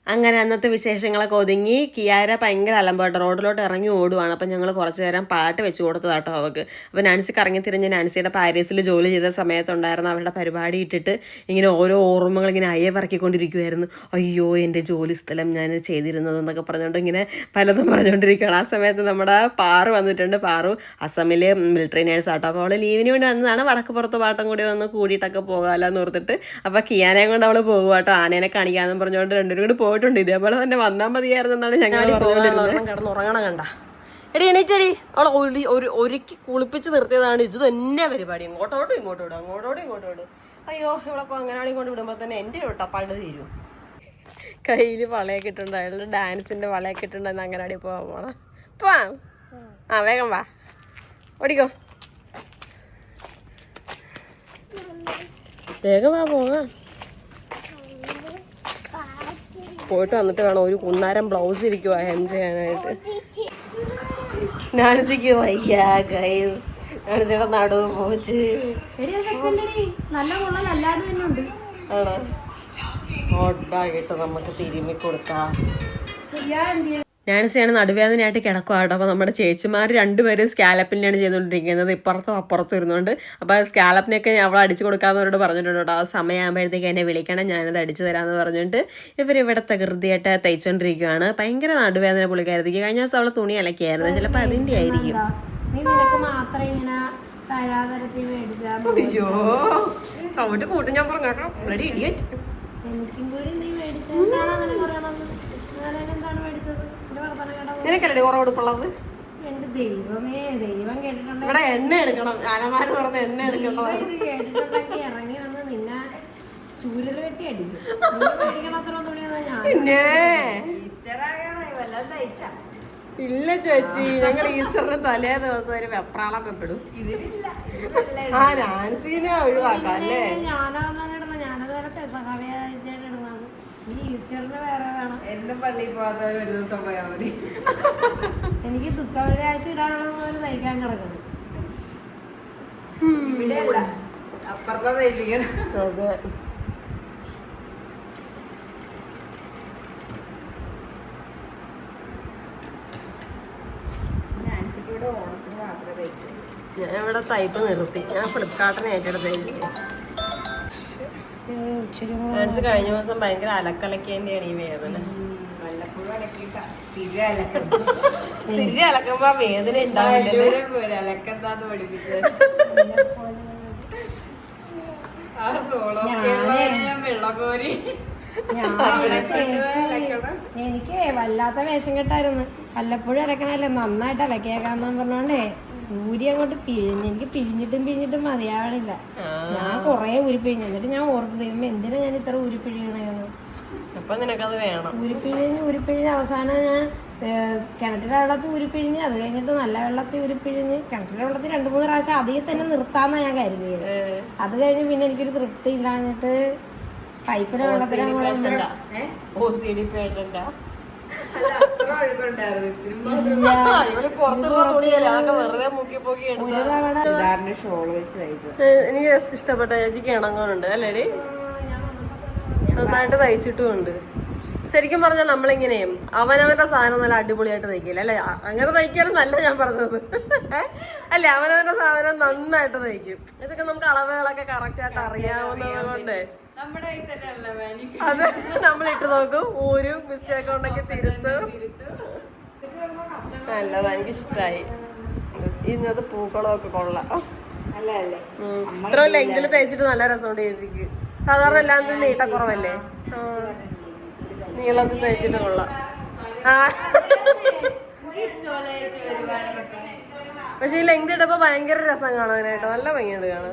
S1: അങ്ങനെ അന്നത്തെ വിശേഷങ്ങളൊക്കെ ഒതുങ്ങി കിയാര ഭയങ്കര അലമ്പാട്ട്. റോഡിലോട്ട് ഇറങ്ങി ഓടുവാണ്. അപ്പം ഞങ്ങൾ കുറച്ച് നേരം പാട്ട് വെച്ച് കൊടുത്തതാട്ടോ അവൾക്ക് അപ്പോൾ നാൻസി കറങ്ങി തിരിഞ്ഞ് നാൻസിയുടെ പാരീസിൽ ജോലി ചെയ്ത സമയത്തുണ്ടായിരുന്ന അവരുടെ പരിപാടി ഇട്ടിട്ട് ഇങ്ങനെ ഓരോ ഓർമ്മകൾ ഇങ്ങനെ അയവിറക്കിക്കൊണ്ടിരിക്കുമായിരുന്നു അയ്യോ എന്റെ ജോലി സ്ഥലം ഞാൻ ചെയ്തിരുന്നത് എന്നൊക്കെ പറഞ്ഞുകൊണ്ട് ഇങ്ങനെ പലതും പറഞ്ഞുകൊണ്ടിരിക്കുകയാണ്. ആ സമയത്ത് നമ്മുടെ പാറു വന്നിട്ടുണ്ട്. പാറു അസമിലെ മിലിറ്ററി നേഴ്സ് ആട്ടോ. അപ്പോൾ അവൾ ലീവിന് വേണ്ടി വന്നതാണ്. വടക്ക് പുറത്ത് പാട്ടം കൂടി വന്ന് കൂടിയിട്ടൊക്കെ പോകാമല്ലോ എന്ന് ഓർത്തിട്ട്. അപ്പോൾ കിയാനയും കൊണ്ട് അവൾ പോകുക കേട്ടോ ആനേനെ കാണിക്കാമെന്ന് പറഞ്ഞുകൊണ്ട് രണ്ടുപേരും കൂടി പോയിട്ടുണ്ട്. ഇതേപോലെ തന്നെ വന്നാൽ മതിയായിരുന്നു എന്നാണ് ഞങ്ങൾ കിടന്നുറങ്ങണം കണ്ട. എടി എണീറ്റടി. അവളെ ഒരു ഒരു ഒരുക്കി കുളിപ്പിച്ച് നിർത്തിയതാണ് ഇത് തന്നെ പരിപാടി. ഇങ്ങോട്ടോട്ടും ഇങ്ങോട്ടും ഇടും അങ്ങോട്ടോട്ടും ഇങ്ങോട്ടും ഇടും അയ്യോ ഇവളൊക്കെ അങ്ങനാളി കൊണ്ട് വിടുമ്പോൾ തന്നെ എന്റെ ടപ്പാട് തീരും. കയ്യിൽ വളയൊക്കെ ഇട്ടുണ്ട് അയാളുടെ ഡാൻസിന്റെ വളയൊക്കെ ഇട്ടുണ്ടെന്ന് അങ്ങനാടി പോവാൻ പോണം. പോവാ ആ വേഗം വാ. ഓടിക്കോ. വേഗം വാ പോകാം. പോയിട്ട് വന്നിട്ട് വേണം ഒരു കുന്നാരം ബ്ലൗസ് ഇരിക്കുവാ ഹെം ചെയ്യാനായിട്ട്. നാൻസിക്ക് വയ്യ ഗൈസ് നാണിച്ചിയുടെ നടുവ് പോച്ച്. ആണോ? ഹോട്ട് ബാഗ് ഇട്ട് നമുക്ക് തിരുമ്മി കൊടുക്കാം? നാൻസിയാണ് നടുവേദനയായിട്ട് കിടക്കുക കേട്ടോ. അപ്പോൾ നമ്മുടെ ചേച്ചിമാർ രണ്ടുപേരും സ്കാലപ്പിനെയാണ് ചെയ്തുകൊണ്ടിരിക്കുന്നത്. ഇപ്പുറത്തും അപ്പുറത്തും ഇരുന്നുകൊണ്ട്. അപ്പോൾ സ്കാലപ്പിനൊക്കെ അവൾ അടിച്ചു കൊടുക്കാമെന്നവരോട് പറഞ്ഞിട്ടുണ്ട് കേട്ടോ. ആ സമയമാകുമ്പോഴത്തേക്ക് എന്നെ വിളിക്കണം ഞാനത് അടിച്ചു തരാമെന്ന് പറഞ്ഞിട്ട് ഇവരിവിടെ തകൃതിയായിട്ട് തയ്ച്ചുകൊണ്ടിരിക്കുകയാണ് ഭയങ്കര നടുവേദന പുള്ളിക്കാരത്തേക്ക് കഴിഞ്ഞ ദിവസം അവളെ തുണി അലക്കിയായിരുന്നു ചിലപ്പോൾ അതിന്റെ ആയിരിക്കും.
S3: എന്താ? നീ നിനക്ക് മാത്രം ഇങ്ങനെ തരാതരത്തിൽ മേടിച്ചാ
S1: അയ്യോ ചവിട്ട് കൂട്ടും ഞാൻ പറഞ്ഞേക്കാം
S3: എനിക്കും കൂടി നീ മേടിച്ചാ എന്താണ് നിനക്ക് അറിയണത് ഞാൻ എന്താണ് മേടിച്ചത് എന്റെ വർത്തമാനം കേട്ടാ പോ.
S1: നിനക്കല്ലേ കുറവ് ഉടുപ്പുള്ളത്
S3: എന്റെ ദൈവമേ ദൈവം കേട്ടിട്ടുണ്ട്
S1: ഇവിടെ എണ്ണ എടുക്കണം. ആനമാര് തുറന്ന് എണ്ണ എടുക്കണം
S3: ഇത് കേട്ടിട്ടുണ്ടെങ്കിൽ ഇറങ്ങി വന്ന് നിന്നെ ചൂരൽ വെട്ടി അടിക്കും.
S1: പിന്നെ? ഇല്ല ചേച്ചി ഞങ്ങൾ ഈസ്റ്ററിന് തലേ ദിവസം ഒരു വെപ്രാളം പെടും
S4: ഇതിലില്ല. ഇതിലല്ല
S1: ആ നാൻസീനെ ഒഴിവാക്കാം അല്ലേ?
S3: ഞാനത് വരെ
S4: എന്നും പള്ളിയിൽ പോകാത്തവർ ഒരു ദിവസം പോയാൽ മതി.
S3: എനിക്ക് ദുഃഖ വെള്ളിയാഴ്ച ഇടാനുള്ള തയ്ക്കാൻ കിടക്കുന്നു.
S4: ഇവിടെയല്ല. അപ്പുറത്തെ തയ്പ്പിക്കണം.
S5: ഞാൻ ഇവിടെ തയ്പ്പ് നിർത്തി. ഞാൻ ഫ്ലിപ്കാർട്ടിന് ഏറ്റെടുത്തേക്ക് ഡാൻസ് കഴിഞ്ഞ ദിവസം ഭയങ്കര അലക്കലക്കേന്റെയാണ് ഈ വേദന. സ്ഥിരം അലക്കുമ്പോ വേദന
S3: എനിക്ക് വല്ലാത്ത വേഷം കെട്ടായിരുന്നു. വല്ലപ്പോഴും അലക്കണല്ലേ നന്നായിട്ട് അലക്കിയേക്കാന്ന് പറഞ്ഞോണ്ടേ. ഊരി അങ്ങോട്ട് പിഴിഞ്ഞ്. എനിക്ക് പിഴിഞ്ഞിട്ടും പിഴിഞ്ഞിട്ടും മതിയാവണില്ല. ഞാൻ കൊറേ ഊരി പിഴിഞ്ഞു. എന്നിട്ട് ഞാൻ ഓർത്ത് ദൈവം എന്തിനാ ഞാൻ ഇത്ര ഊരി പിഴിയണേന്ന്?
S5: അപ്പൊ നിനക്കത് വേണം.
S3: ഉരുപ്പിഴിഞ്ഞ് ഉരുപ്പിഴിഞ്ഞ് അവസാനം ഞാൻ കിണറ്റിലെ വെള്ളത്തിൽ ഉരുപ്പിഴിഞ്ഞ് അത് കഴിഞ്ഞിട്ട് നല്ല വെള്ളത്തിൽ ഉരുപ്പിഴിഞ്ഞ് കിണറ്റിലെ വെള്ളത്തിൽ രണ്ട് മൂന്ന് പ്രാവശ്യം അധികം തന്നെ നിർത്താന്നാ ഞാൻ കരുതിയത്. അത് കഴിഞ്ഞ് പിന്നെ എനിക്കൊരു തൃപ്തി ഇല്ലാഞ്ഞിട്ട് പൈപ്പിലെ വെള്ളത്തിലെ
S5: എനിക്ക് ഇഷ്ടപ്പെട്ട ചേച്ചിക്ക് ഇണങ്ങുന്നുണ്ട് അല്ലേടി? നന്നായിട്ട് തയ്ച്ചിട്ടും ഉണ്ട് ശരിക്കും പറഞ്ഞാൽ നമ്മളിങ്ങനെ അവനവന്റെ സാധനം നല്ല അടിപൊളിയായിട്ട് തയ്ക്കില്ല അല്ലെ? അങ്ങനെ അങ്ങനെ നല്ല ഞാൻ പറഞ്ഞത്. അല്ലെ അല്ലേ അവനവന്റെ സാധനം നന്നായിട്ട് തയ്ക്കും. ഇതൊക്കെ നമുക്ക് അളവുകളൊക്കെ കറക്റ്റ് ആയിട്ട് അറിയാവുന്നത് കൊണ്ട് അത് നമ്മൾ ഇട്ട് നോക്കും. ഒരു മിസ്റ്റേക്ക് ഉണ്ടെങ്കിൽ തിരുത്തും. നല്ലതാ എനിക്ക് ഇഷ്ടായി ഇന്നത് പൂക്കളമൊക്കെ കൊള്ളാം. ഇത്ര ലെങ്കിൽ തയ്ച്ചിട്ട് നല്ല രസമുണ്ട് ചേച്ചിക്ക്. സാധാരണ എല്ലാം നീട്ടക്കുറവല്ലേ. നീളത്തിൽ തയ്ച്ചിട്ട് കൊള്ളാം. ആ. പക്ഷെ ഈ ലെങ്ത് ഇട്ടപ്പോ ഭയങ്കര രസം കാണാനായിട്ട്. നല്ല ഭംഗിയുണ്ട് കാണാൻ.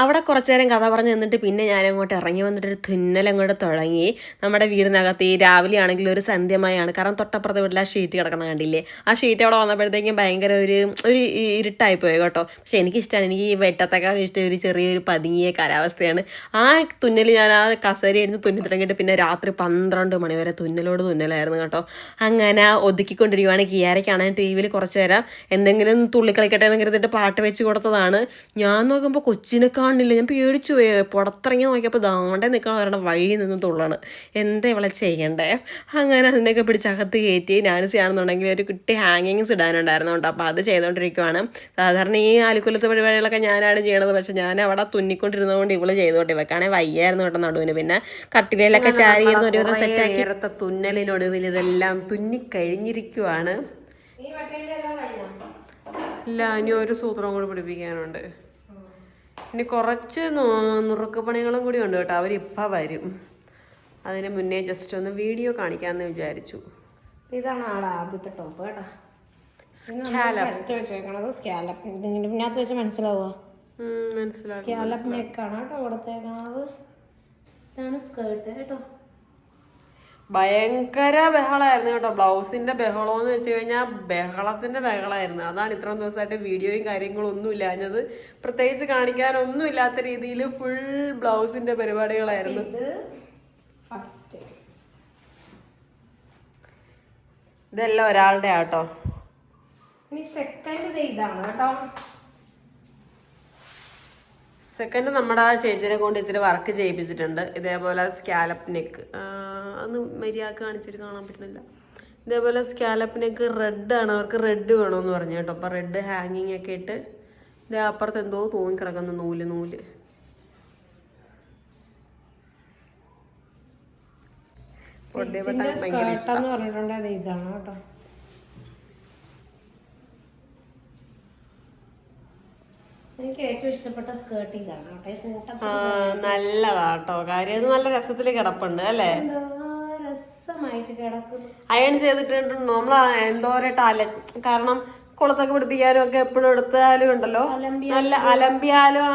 S5: അവിടെ കുറച്ചു നേരം കഥ പറഞ്ഞ് നിന്നിട്ട് പിന്നെ ഞാൻ അങ്ങോട്ട് ഇറങ്ങി വന്നിട്ട് ഒരു തുന്നലങ്ങോട്ട് തുടങ്ങി. നമ്മുടെ വീടിനകത്ത് ഈ രാവിലെ ആണെങ്കിൽ ഒരു സന്ധ്യമായാണ്. കാരണം തൊട്ടപ്പുറത്തെ വീട്ടിൽ ആ ഷീറ്റ് കിടക്കുന്ന കണ്ടില്ലേ? ആ ഷീറ്റ് അവിടെ വന്നപ്പോഴത്തേക്കും ഭയങ്കര ഒരു ഒരു ഇരുട്ടായി പോയി കേട്ടോ. പക്ഷെ എനിക്കിഷ്ടമാണ് എനിക്ക് ഈ വെട്ടത്തേക്കാളും ഇഷ്ടം ഒരു ചെറിയൊരു പതുങ്ങിയ കാലാവസ്ഥയാണ്. ആ തുന്നൽ ഞാൻ ആ കസേര എടുത്ത് തുന്നി തുടങ്ങിയിട്ട് പിന്നെ രാത്രി പന്ത്രണ്ട് മണി വരെ തുന്നലോട് തുന്നലായിരുന്നു കേട്ടോ. അങ്ങനെ ഒതുക്കിക്കൊണ്ടിരിക്കുവാണ് കിയാരയ്ക്കാണെങ്കിൽ ടി വിയിൽ കുറച്ച് നേരം എന്തെങ്കിലും തുള്ളിക്കളിക്കട്ടെ എന്ന് കരുതിയിട്ട് പാട്ട് വെച്ച് കൊടുത്തതാണ്. ഞാൻ നോക്കുമ്പോൾ കൊച്ചിനെ കാണില്ല ഞാൻ പേടിച്ചു പോയി. പുറത്തിറങ്ങി നോക്കിയപ്പോൾ ദാണ്ടേ നിൽക്കണ അവരുടെ വഴി നിന്ന് തുള്ളാണ്. എന്താ ഇവളെ ചെയ്യണ്ടേ? അങ്ങനെ അതിനൊക്കെ പിടിച്ച് അകത്ത് കയറ്റി നാൻസി ആണെന്നുണ്ടെങ്കിൽ ഒരു കുട്ടി ഹാങ്ങിങ്സ് ഇടാനുണ്ടായിരുന്നു കേട്ടോ അപ്പോൾ അത് ചെയ്തുകൊണ്ടിരിക്കുവാണ് സാധാരണ ഈ ആലിക്കുലത്ത് പരിപാടികളൊക്കെ ഞാനാണ് ചെയ്യണത്. പക്ഷെ ഞാൻ അവിടെ തുന്നിക്കൊണ്ടിരുന്നതുകൊണ്ട് ഇവൾ ചെയ്തോട്ടെ. ഇവക്കാണെങ്കിൽ വയ്യായിരുന്നു കേട്ടോ നടുവിന്. പിന്നെ കട്ടിലയിലൊക്കെ ചാരിയിരുന്ന ഒരുവിധം സെറ്റാക്കി നേരത്തെ തുന്നലിനൊടുവിൽ ഇതെല്ലാം തുന്നിക്കഴിഞ്ഞിരിക്കുവാണ്. ഇല്ല ഇനി ഒരു സൂത്രം കൂടി പിടിപ്പിക്കാനുണ്ട്. ഇനി കുറച്ച് നുറുക്ക് പണികളും കൂടി ഉണ്ട് കേട്ടോ. അവരിപ്പോൾ വരും. അതിന് മുന്നേ ജസ്റ്റ് ഒന്ന് വീഡിയോ കാണിക്കാമെന്ന് വിചാരിച്ചു.
S3: ഇതാണ് ആടെ ആദ്യത്തെ ടോപ്പ് കേട്ടോ.
S5: സ്കാലപ്പ്
S3: വെച്ചേക്കണത് സ്കാലപ്പ് ഇതിങ്ങനെ ഇതിനകത്ത് വെച്ച് മനസ്സിലാവുക
S5: മനസ്സിലാക്കി
S3: സ്കാലപ്പ് നെക്കാണ് കേട്ടോ കൊടുത്തേക്കണത്. ഇതാണ് സ്കേർട്ട് കേട്ടോ.
S5: ഭയങ്കര ബഹളമായിരുന്നു കേട്ടോ. ബ്ലൗസിന്റെ ബഹളം എന്ന് വെച്ച് കഴിഞ്ഞാൽ ബഹളത്തിന്റെ ബഹളമായിരുന്നു അതാണ് ഇത്രയും ദിവസമായിട്ട് വീഡിയോയും കാര്യങ്ങളും ഒന്നും ഇല്ലാഞ്ഞത്. പ്രത്യേകിച്ച് കാണിക്കാനൊന്നും ഇല്ലാത്ത രീതിയിൽ ഫുൾ ബ്ലൗസിന്റെ പരിപാടികളായിരുന്നു. ഇതെല്ലാം ഒരാളുടെ ആട്ടോ.
S3: സെക്കൻഡ് ഇത് ഇതാണ് കേട്ടോ.
S5: സെക്കൻഡ് നമ്മുടെ ചേച്ചിനെ കൊണ്ട് ഇച്ചിരി വർക്ക് ചെയ്യിപ്പിച്ചിട്ടുണ്ട്. ഇതേപോലെ സ്കാലപ്പ് നെക്ക് അന്ന് മര്യാദ കാണിച്ചിട്ട് കാണാൻ പറ്റുന്നില്ല. ഇതേപോലെ സ്കാലപ്പിനൊക്കെ റെഡ് ആണ്. അവർക്ക് റെഡ് വേണമെന്ന് പറഞ്ഞു കേട്ടോ. അപ്പം റെഡ് ഹാങ്ങിങ് ഒക്കെ ഇട്ട് ഇതേ അപ്പുറത്ത് എന്തോ തൂങ്ങി കിടക്കുന്ന
S3: നൂൽ നൂൽ. ഇതാണ് കേട്ടോ. എനിക്ക് ഏറ്റവും ഇഷ്ടപ്പെട്ട സ്കേർട്ട് ഇതാണ് കേട്ടോ.
S5: നല്ലതാട്ടോ കാര്യം നല്ല രസത്തിൽ കിടപ്പുണ്ട് അല്ലേ?
S3: രസമായിട്ട് കിടക്കുന്നു.
S5: അയൺ ചെയ്തിട്ടുണ്ട് നമ്മൾ എന്തോരട്ട് അല കാരണം കുളത്തൊക്കെ പിടിപ്പിക്കാനും ഒക്കെ എപ്പോഴും എടുത്താലും ഉണ്ടല്ലോ. നല്ല അലമ്പിയാലും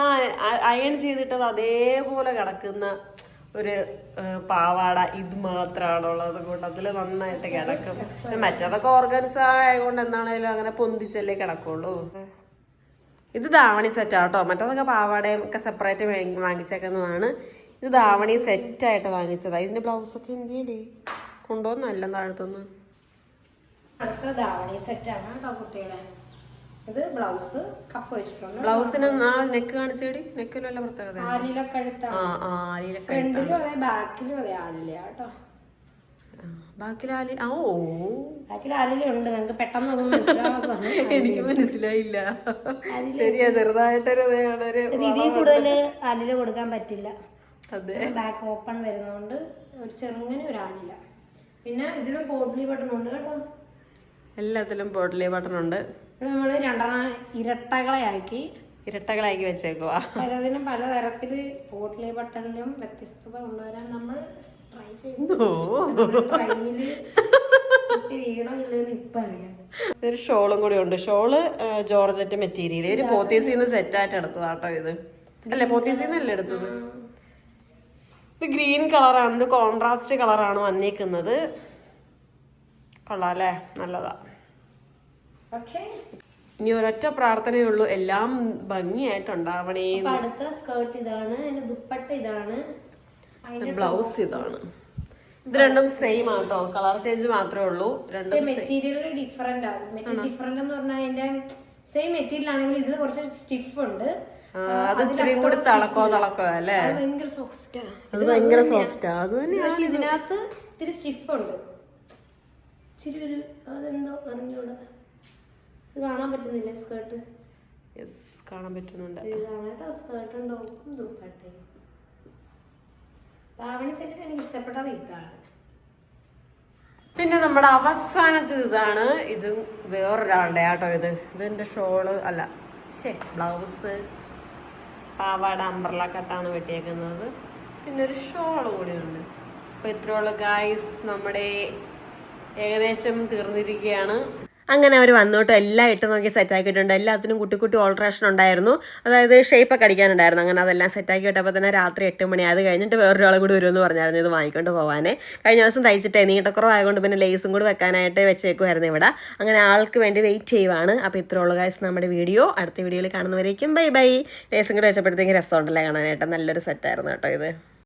S5: ആ അയൺ ചെയ്തിട്ടത് അതേപോലെ കിടക്കുന്ന ഒരു പാവാട ഇത് മാത്രമാണുള്ളത് കൂട്ടത്തിൽ നന്നായിട്ട് കിടക്കും. മറ്റേതൊക്കെ ഓർഗൻസ് ആയതുകൊണ്ട് എന്താണേലും അങ്ങനെ പൊന്തിച്ചല്ലേ കിടക്കുള്ളൂ. ഇത് ധാവണി സെറ്റാട്ടോ മറ്റേതൊക്കെ പാവാടയും ഒക്കെ സെപ്പറേറ്റ് വാങ്ങിച്ചേക്കുന്നതാണ്. ഇത് ധാവണി സെറ്റായിട്ട് വാങ്ങിച്ചതാണ് ഇതിന്റെ ബ്ലൗസൊക്കെ എന്ത് ചെയ്യടേ കൊണ്ടുവന്നല്ല താഴത്തുനിന്ന്
S3: അടുത്ത ധാവണി സെറ്റാണ് കേട്ടോ ഇത് ബ്ലൗസ് കപ്പ് വെച്ചിട്ടുണ്ട്.
S5: ബ്ലൗസിന് ആ നെക്ക് കാണിച്ചേടി? നെക്കിലും പ്രത്യേകത?
S3: ഫ്രണ്ടിലും അതെ ബാക്കിലും അതെ കേട്ടോ.
S5: ഓ.
S3: നിങ്ങൾക്ക് പെട്ടെന്ന്
S5: എനിക്ക് മനസ്സിലായില്ല. ശരിയാ ചെറുതായിട്ടൊരു
S3: ഇതിൽ കൂടുതൽ ആലില കൊടുക്കാൻ പറ്റില്ല. ബാക്ക് ഓപ്പൺ വരുന്നതുകൊണ്ട് ഒരു ചെറുങ്ങനെ ഒരു പിന്നെ ഇതിലും ബോഡ്ലി ബട്ടൺ ഉണ്ട് കേട്ടോ.
S5: എല്ലാത്തിലും ബോട്ടിലി ബട്ടൺ ഉണ്ട്.
S3: നമ്മൾ രണ്ടെണ്ണം ഇരട്ടകളെ ആക്കി
S5: ഇരട്ടകളാക്കി വെച്ചേക്കുവാ.
S3: പലതിനും പലതരത്തിൽ പോട്ട്ലി ബട്ടണിലും വ്യത്യസ്തത കൊണ്ടുവരാൻ നമ്മൾ ട്രൈ ചെയ്തു ട്രെയിനിൽ
S5: ഒരു ഷോളും കൂടി ഉണ്ട്. ഷോൾ ജോർജറ്റ് മെറ്റീരിയൽ ഒരു പോത്തീസിന്ന് സെറ്റായിട്ട് എടുത്തതാട്ടോ ഇത്. അല്ലേ പോത്തീസിന്നല്ലേ എടുത്തത്? ഇത് ഗ്രീൻ കളറാണ് ഒരു കോൺട്രാസ്റ്റ് കളറാണ് വന്നിരിക്കുന്നത് കൊള്ളാം അല്ലേ? നല്ലതാ.
S3: ഓക്കെ.
S5: ഇനി ഒരൊറ്റ പ്രാർത്ഥനയുള്ളൂ എല്ലാം ഭംഗിയായിട്ടുണ്ടാവണേ
S3: അപ്പൊ അടുത്ത സ്കേർട്ട് ഇതാണ് ദുപ്പട്ട ഇതാണ്.
S5: ബ്ലൗസ് ഇതാണ്. ഇത് രണ്ടും സെയിം ആട്ടോ. കളർ ചേഞ്ച് മാത്രമേ ഉള്ളൂ. രണ്ടും
S3: മെറ്റീരിയൽ ഡിഫറെന്റ് ആണ്? ഡിഫറെന്റ് എന്ന് പറഞ്ഞാൽ അതിന്റെ സെയിം മെറ്റീരിയൽ ആണെങ്കിൽ ഇതിൽ കുറച്ച് സ്റ്റിഫ് ഉണ്ട്.
S5: അത് ഇത്രയും കൂടി തിളക്കോ തിളക്കോ അല്ലേ?
S3: അത് ഭയങ്കര സോഫ്റ്റ് ആണ്
S5: അത് ഭയങ്കര സോഫ്റ്റാ അത് തന്നെ
S3: പക്ഷെ ഇതിനകത്ത് ഇത്തിരി സ്റ്റിഫ് ഉണ്ട്. ഇച്ചിരി ഒരു അതെന്തോ അറിഞ്ഞൂടാ ഇത് കാണാൻ പറ്റുന്നില്ല സ്കേർട്ട്
S5: യെസ് കാണാൻ പറ്റുന്നുണ്ട്.
S3: സ്കേർട്ട് ധാവണി എനിക്ക് ഇഷ്ടപ്പെട്ടത് ഇതാണ്
S5: പിന്നെ നമ്മുടെ അവസാനത്തെ ഇതാണ്. ഇത് വേറൊരാളുടെ ആട്ടോ ഇത്. ഇതെന്റെ ഷോൾ അല്ല. ശരി ബ്ലൗസ്. പാവാട അംബ്രല കട്ടാണ് വെട്ടിയേക്കുന്നത്. പിന്നെ ഒരു ഷോൾ ഉണ്ട്. അപ്പോൾ ഇത്രയുള്ള ഗായ്സ് നമ്മുടെ ഏകദേശം തീർന്നിരിക്കുകയാണ്. അങ്ങനെ അവർ വന്നോട്ട് എല്ലാം ഇട്ട് നോക്കി സെറ്റാക്കിയിട്ടുണ്ട് എല്ലാത്തിനും കുട്ടി കുട്ടി ഓൾട്രേഷൻ ഉണ്ടായിരുന്നു. അതായത് ഷേപ്പ് ഒക്കെ അടിക്കാനുണ്ടായിരുന്നു. അങ്ങനെ അതെല്ലാം സെറ്റാക്കി ഇട്ടപ്പോൾ തന്നെ രാത്രി എട്ട് മണി. അത് കഴിഞ്ഞിട്ട് വേറൊരാൾ കൂടി വരുമെന്ന് പറഞ്ഞായിരുന്നു ഇത് വാങ്ങിക്കൊണ്ട് പോകാനേ കഴിഞ്ഞ ദിവസം തയ്ച്ചിട്ടേ നീട്ടക്കുറവായതുകൊണ്ട് പിന്നെ ലേസും കൂടി വെക്കാനായിട്ട് വെച്ചേക്കുമായിരുന്നു ഇവിടെ. അങ്ങനെ ആൾക്ക് വേണ്ടി വെയിറ്റ് ചെയ്യുവാണ്. അപ്പോൾ ഇത്ര ഉള്ള കാശ് നമ്മുടെ വീഡിയോ. അടുത്ത വീഡിയോയിൽ കാണുന്നവരേക്കും ബൈ ബൈ ലേസും കൂടി വെച്ചപ്പോഴത്തേക്കും രസമുണ്ടല്ലേ കാണാനായിട്ട്? നല്ലൊരു സെറ്റായിരുന്നു കേട്ടോ ഇത്.